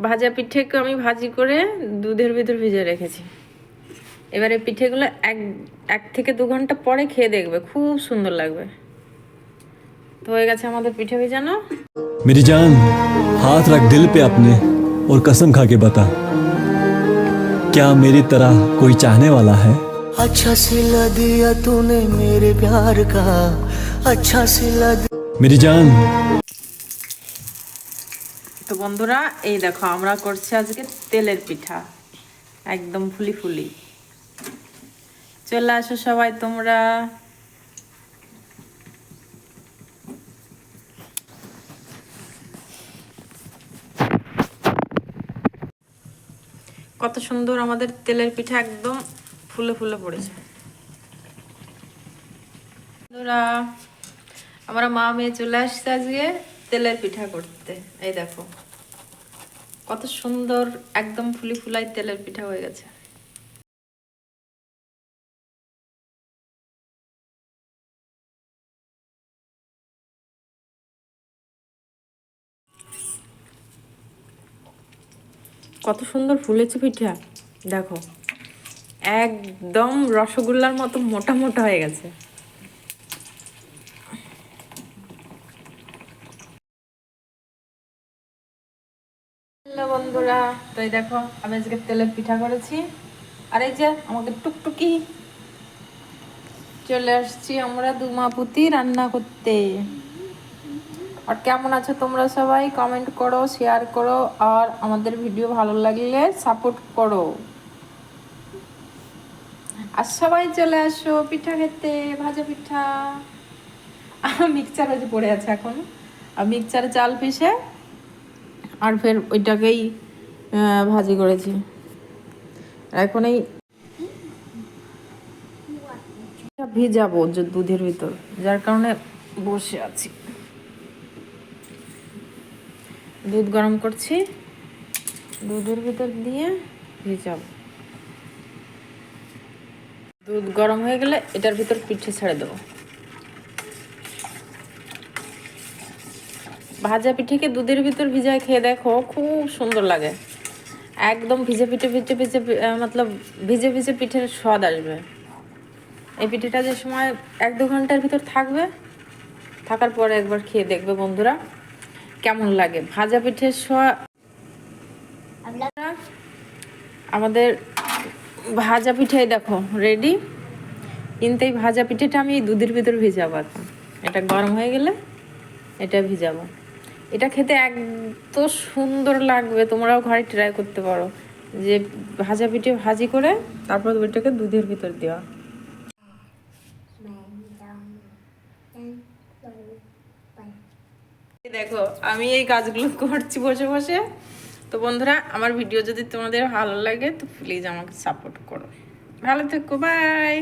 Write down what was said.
ভাজা পিঠেকে আমি ভাজি করে দুধের ভিতর ভিজে রেখেছি এবারে পিঠেগুলো এক এক থেকে দু ঘন্টা পরে খেয়ে দেখবে খুব সুন্দর লাগবে তো হয়ে গেছে আমাদের পিঠে ভেজানো मेरी जान हाथ रख दिल पे अपने और कसम खा के बता क्या मेरी तरह कोई चाहने वाला है अच्छा सिला दिया तूने मेरे प्यार का अच्छा सिला दिया मेरी जान তো বন্ধুরা, এই দেখো, আমরা করছি আজকে তেলের পিঠা। একদম ফুলি ফুলি। চলে আসো সবাই তোমরা। কত সুন্দর আমাদের তেলের পিঠা একদম ফুলে ফুলে পড়েছে। বন্ধুরা, আমরা মা মেয়ে চলে আসছে আজকে তেলের পিঠা করতে। এই দেখো। কত সুন্দর একদম ফুলি ফুলাই তেলের পিঠা হয়ে গেছে। কত সুন্দর ফুলেছে পিঠা, দেখো। একদম রসগোল্লার মতো মোটা মোটা হয়ে গেছে। হ্যালো বন্ধুরা, তো দেখো, আমি আজকে তেলের পিঠা করেছি। আর এই যে আমাকে টুকটুকি। চলে আসছি আমরা দুমাপুতি রান্না করতে। আর কেমন আছো তোমরা সবাই? কমেন্ট করো শেয়ার করো, আর আমাদের ভিডিও ভালো লাগলে সাপোর্ট করো। আর সবাই চলে আসো পিঠা খেতে, ভাজা পিঠা। মিক্সচার হয়েছে পড়ে আছে এখন। আর মিক্সচারে চাল পিষে আর ফের ওইটাকেই ভাজি করেছি। এখন এই ভিজাবো দুধের ভিতর, যার কারণে বসে আছি। দুধ গরম করছি, দুধের ভিতর দিয়ে ভিজাবো। দুধ গরম হয়ে গেলে এটার ভিতর পিঠে ছেড়ে দেবো। ভাজা পিঠেকে দুধের ভিতর ভিজায় খেয়ে দেখো? খুব সুন্দর লাগে। একদম ভিজে পিঠে, ভিজে ভিজে মতলব ভিজে ভিজে পিঠের স্বাদ আসবে। এই পিঠেটা যে সময় এক দু ঘণ্টার ভিতর থাকবে, থাকার পরে একবার খেয়ে দেখবে বন্ধুরা। কেমন লাগে? ভাজা পিঠের স্বাদ আমাদের ভাজা পিঠাই দেখো রেডি কিন্তু এই ভাজা পিঠেটা আমি দুধের ভিতর ভিজাবো এখন। এটা গরম হয়ে গেলে এটা ভিজাবো। এটা খেতে এত সুন্দর লাগবে, তোমরাও ঘরে ট্রাই করতে পারো। যে ভাজা পিঠে ভাজি করে, তারপর ওইটাকে দুধের ভিতর দেওয়া। দেখো, আমি এই কাজগুলো করছি বসে বসে। তো বন্ধুরা, আমার ভিডিও যদি তোমাদের ভালো লাগে, তো প্লিজ আমাকে সাপোর্ট করো। ভালো থেকো বাই